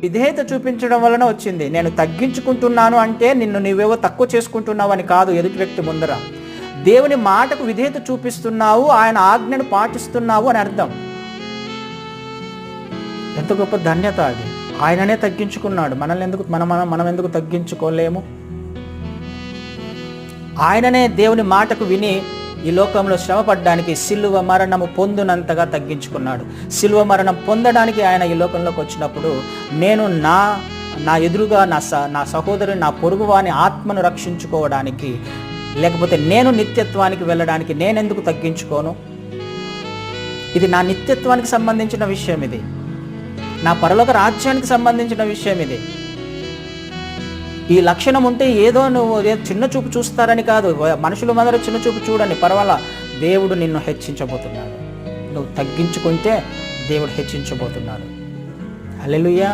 విధేయత చూపించడం వలన వచ్చింది. నేను తగ్గించుకుంటున్నాను అంటే నిన్ను నీవేవో తక్కువ చేసుకుంటున్నావు అని కాదు ఎదుటి వ్యక్తి ముందర. దేవుని మాటకు విధేయత చూపిస్తున్నావు ఆయన ఆజ్ఞను పాటిస్తున్నావు అని అర్థం. ఎంత గొప్ప ధన్యత అది. ఆయననే తగ్గించుకున్నాడు. మనల్ని ఎందుకు మనం మనం మనం ఎందుకు తగ్గించుకోలేము? ఆయననే దేవుని మాటకు విని ఈ లోకంలో శ్రమపడ్డానికి సిలువ మరణము పొందునంతగా తగ్గించుకున్నాడు. సిల్వ మరణం పొందడానికి ఆయన ఈ లోకంలోకి వచ్చినప్పుడు నేను నా నా ఎదురుగా నా స నా సహోదరుని నా పొరుగువాని ఆత్మను రక్షించుకోవడానికి లేకపోతే నేను నిత్యత్వానికి వెళ్ళడానికి నేనెందుకు తగ్గించుకోను? ఇది నా నిత్యత్వానికి సంబంధించిన విషయం ఇది. నా పరలోక రాజ్యానికి సంబంధించిన విషయం ఇది. ఈ లక్షణం ఉంటే ఏదో నువ్వు చిన్న చూపు చూస్తారని కాదు. మనుషులు మొదలు చిన్న చూపు చూడని పర్వాలా? దేవుడు నిన్ను హెచ్చించబోతున్నాడు. నువ్వు తగ్గించుకుంటే దేవుడు హెచ్చించబోతున్నాడు. అల్లెలుయ్యా